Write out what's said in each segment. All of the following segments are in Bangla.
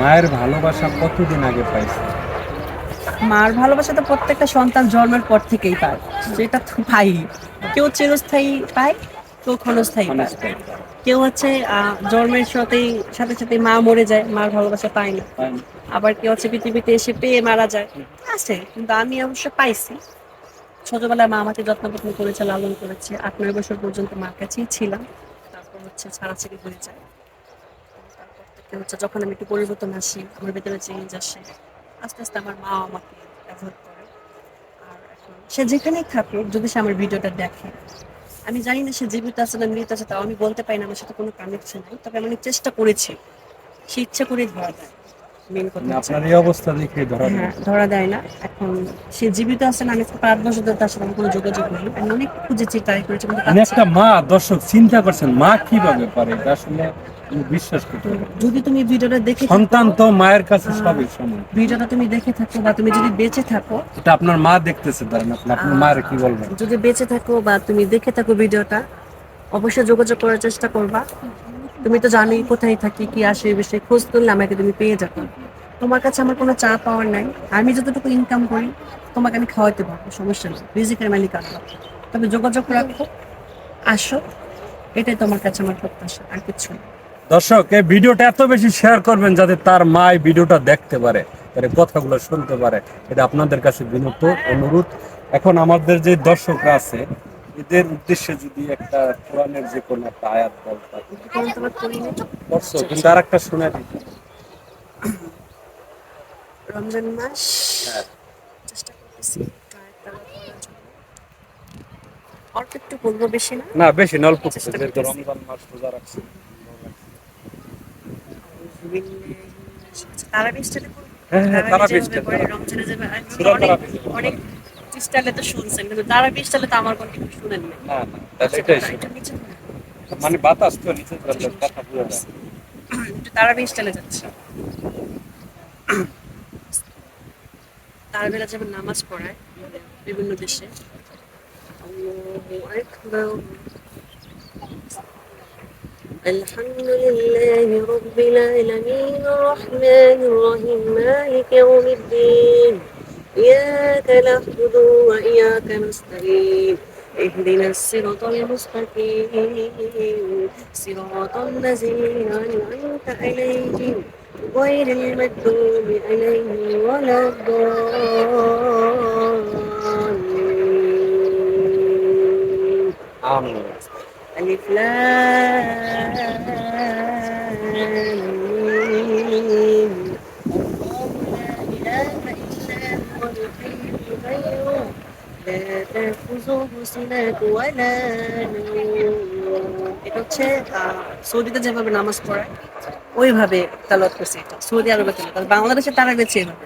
মায়ের ভালোবাসা কতদিন আগে পাইছে? মার ভালোবাসা তো প্রত্যেকটা সন্তান জন্মের পর থেকেই পায়। সেটা তো পাই কেউ চিরস্থায়ী পায় কেউ ক্ষণস্থায়ী পায়। কেউ হচ্ছে জন্মের সাথেই সাথে সাথে মা মরে যায় মার ভালোবাসা পায় না। আবার কেউ হচ্ছে পৃথিবীতে এসে পেয়ে মারা যায়। আছে কিন্তু আমি অবশ্য পাইছি। ছোটবেলায় মা আমাকে যত্ন যত্ন করেছে লালন করেছে। আট নয় বছর পর্যন্ত মার কাছেই ছিলাম। তারপর হচ্ছে ছাড়াছাড়ি হয়ে যায়। থেকে হচ্ছে যখন আমি একটু পরিবর্তন আসি, আমার ভেতরে চেঞ্জ আসে, আস্তে আস্তে আমার মা আমাকে অ্যাভয়েড করে। আর সে যেখানেই থাকুক, যদি সে আমার ভিডিওটা দেখে। আমি জানি না সে জীবিত আছে না মৃত আছে, তাও আমি বলতে পাই না, আমার সাথে কোনো কানেকশন নেই। তবে আমি চেষ্টা করেছি। সে ইচ্ছা করে ধরা দেয় মেন কথা আপনার এই অবস্থা দেখে ধরা হ্যাঁ ধরা দেয় না। এখন সে জীবিত আছে না আমি পাঁচ বছর ধরে তার সাথে কোনো যোগাযোগ নেই আমি অনেক খুঁজেছি ট্রাই করেছি কিন্তু মানে একটা মা দর্শক চিন্তা করছেন মা কীভাবে পারে? এটা আসলে বিশ্বাস করতে। যদি তুমি ভিডিওটা দেখে সন্তান তো মায়ের কাছে সবই সমান। ভিডিওটা তুমি দেখে থাকো বা তুমি যদি বেঁচে থাকো এটা আপনার মা দেখতেছে ধরেন আপনি আপনার মায়ের কি বলবেন? যদি বেঁচে থাকো বা তুমি দেখে থাকো ভিডিওটা অবশ্যই যোগাযোগ করার চেষ্টা করবা। তুমি তো জানোই কোথায় থাকি, কি আসে বিষয়ে খোঁজ তুললে আমাকে তুমি পেয়ে যাবে। তোমার কাছে আমার কোনো চা পাওয়ার নাই। আমি যতটুকু ইনকাম করি, তোমাকে আমি খাওয়াতে পারব, সমস্যা নেই। রিজিকের মালিক আল্লাহ। তবে যোগাযোগ রাখো, আসো, এটাই তোমার কাছে আমার প্রত্যাশা, আর কিছু দর্শক, এই ভিডিওটা এত বেশি শেয়ার করবেন যাতে তার মা এই ভিডিওটা দেখতে পারে, তার কথাগুলো শুনতে পারে। এটা আপনাদের কাছে বিনত অনুরোধ। এখন আমাদের যে দর্শকরা আছে এদের উদ্দেশ্যে যদি একটা কোরআনের যে কোনো একটা আয়াত করিনি দর্শক কিন্তু আর একটা শুনে দিই রমজান মাস। হ্যাঁ। চেষ্টা করতেছি অল্প একটু বলব বেশি না? না বেশি না, অল্প কিছু যেহেতু রমজান মাস রোজা রাখছি। তারাবি স্টাইলে হ্যাঁ, হ্যাঁ। অনেক স্টাইলে তো শুনছেন কিন্তু তারাবি স্টাইলে তো আমার কোনো কিছু শুনেন নাই। না না তাহলে এটাই শুনে। একটু নিচে নামো। মানে বাতাস তো নিচে চলে কথা বুঝে যায় একটু তারাবি স্টাইলে যাচ্ছে তারাবিরা যেমন নামাজ পড়ায় মানে বিভিন্ন দেশে আল্লাহু আকবার الحمد لله رب العالمين الرحمن الرحيم مالك يوم الدين إياك نعبد وإياك نستعين اهدنا الصراط المستقيم. صراط الذين أنعمت عليهم غير المكتوب عليهم ولا الضالين. آمين. ألف لام. هو الحي القيوم لا تأخذه سنة ولا نوم এটা হচ্ছে আহ, সৌদিতে যেভাবে নামাজ পড়ায় ওইভাবে তালাত করছে এটা সৌদি আরবে তালাত আর বাংলাদেশে তারা গেছে এভাবে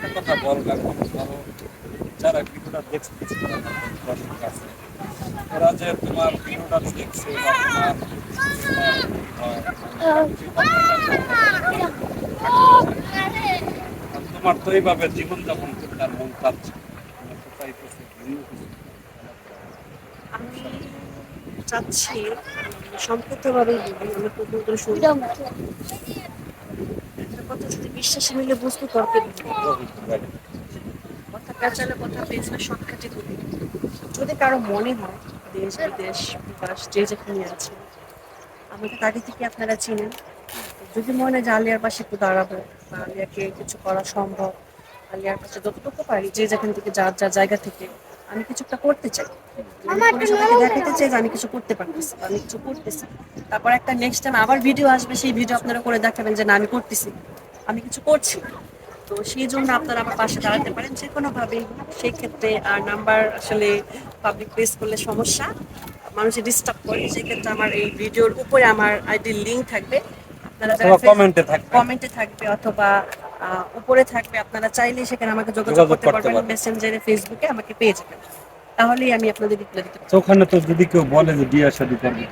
একটা কথা বললাম ধরো যারা ভিডিওটা দেখছে দর্শক আছে ওরা যে তোমার ভিডিওটা দেখছে বা তোমার তো এইভাবে জীবনযাপন করতে আর মন চাচ্ছে আমি চাচ্ছি সম্পূর্ণভাবে আমরা প্রথম করে যদি বিশ্বাসী মিলে বুঝতে তর্কে কথা পেঁচালে কথা পেঁচলে শর্টকাটে করি। যদি কারও মনে হয় দেশ, বিদেশ, বিকাশ, যে যেখানে আছে, আমাকে তাকে থেকে আপনারা চিনেন? যদি মনে হয় যে আলিয়ার পাশে একটু দাঁড়াবো বা আলিয়াকে কিছু করা সম্ভব, আলিয়ার কাছে যতটুকু পারি, যে যেখান থেকে, যার যার জায়গা থেকে, আমি কিছু একটা করতে চাই। দেখাতে চাই যে আমি কিছু করতে পারতেছি আমি কিছু করতেছি, তারপর একটা নেক্সট টাইম আবার ভিডিও আসবে, সেই ভিডিও আপনারা করে দেখাবেন যে না, আমি করতেছি। আমি কিছু করছি তো সেই জন্য আপনারা আমার পাশে দাঁড়াতে পারেন যে কোনোভাবেই সেই ক্ষেত্রে আর নাম্বার আসলে পাবলিক প্লেস করলে সমস্যা। মানুষের ডিস্টার্ব করে সেক্ষেত্রে আমার এই ভিডিওর উপরে আমার আইডির লিঙ্ক থাকবে। আপনারা কমেন্টে থাকবে। কমেন্টে থাকবে অথবা উপরে থাকবে আপনারা চাইলে সেখানে আমাকে যোগাযোগ করতে পারবেন। মেসেঞ্জারে ফেসবুকে আমাকে পেয়ে যাবেন। তাহলেই আমি আপনাদের রিপ্লাই দিতে পারব ওখানে তো যদি কেউ বলে যে বিয়ে শাদী করবে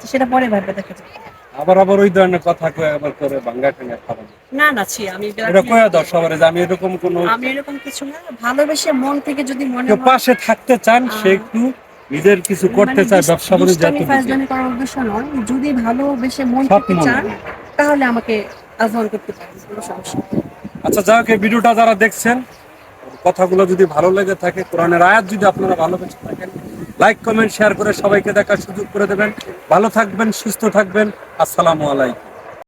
তো সেটা পরে ভাবে দেখা যাবে। আবার আবার ওই ধরনের কথা কয়ে আবার করে ভাঙ্গা ঠেঙ্গা খাবেন না না ছি আমি এটা কয়ে দাও সবার যে আমি এরকম কোনো আমি এরকম কিছু না ভালোবেসে মন থেকে যদি মনে কেউ পাশে থাকতে চান সে একটু নিজের কিছু করতে মানে চায় ব্যবসা। ফাজলামি করার উদ্দেশ্য নয় যদি ভালোবেসে মন থেকে চান তাহলে আমাকে আহ্বান করতে পারেন কোনো সমস্যা আচ্ছা যাই হোক এই ভিডিওটা যারা দেখছেন কথাগুলো যদি ভালো লেগে থাকে কোরআনের আয়াত যদি আপনারা ভালোবেসে থাকেন লাইক কমেন্ট শেয়ার করে সবাইকে দেখার সুযোগ করে দেবেন। ভালো থাকবেন, সুস্থ থাকবেন। আসসালামু আলাইকুম।